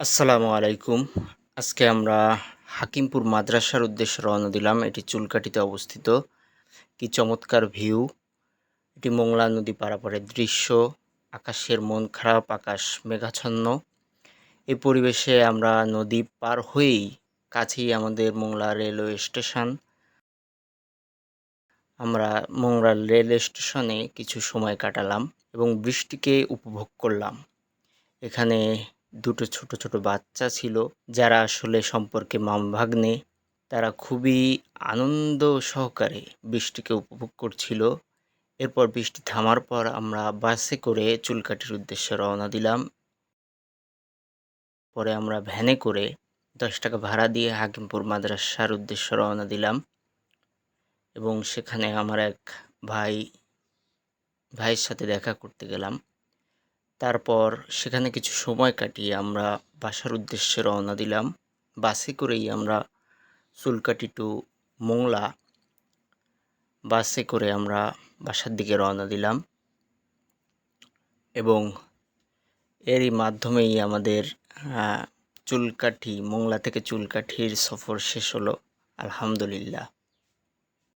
আসসালামু আলাইকুম। আজকে আমরা হাকিমপুর মাদ্রাসার উদ্দেশ্যে রওনা দিলাম। এটি চুলকাটিতে অবস্থিত। কি চমৎকার ভিউ। এটি মোংলা নদী পারাপারের দৃশ্য। আকাশের মন খারাপ, আকাশ মেঘাচ্ছন্ন। এই পরিবেশে আমরা নদী পার হয়েই কাছেই আমাদের মোংলা রেলওয়ে স্টেশন। আমরা মোংলা রেল স্টেশনে কিছু সময় কাটালাম এবং বৃষ্টিকে উপভোগ করলাম। এখানে দুটো ছোট ছোট বাচ্চা ছিল যারা আসলে সম্পর্কে মাম ভাগ্নে তারা খুবই আনন্দ সহকারে বৃষ্টিকে উপভোগ করছিল। এরপর বৃষ্টি থামার পর আমরা বাসে করে চুলকাটির উদ্দেশ্যে রওনা দিলাম। পরে আমরা ভ্যানে করে দশ টাকা ভাড়া দিয়ে হাকিমপুর মাদ্রাসার উদ্দেশ্যে রওনা দিলাম এবং সেখানে আমার এক ভাই, ভাইয়ের সাথে দেখা করতে গেলাম। তারপর সেখানে কিছু সময় কাটিয়ে আমরা বাসার উদ্দেশ্যে রওনা দিলাম। বাসে করেই আমরা চুলকাটি টু মোংলা বাসে করে আমরা বাসার দিকে রওনা দিলাম। এবং এরই মাধ্যমেই আমাদের চুলকাঠি, মোংলা থেকে চুলকাঠির সফর শেষ হলো। আলহামদুলিল্লাহ।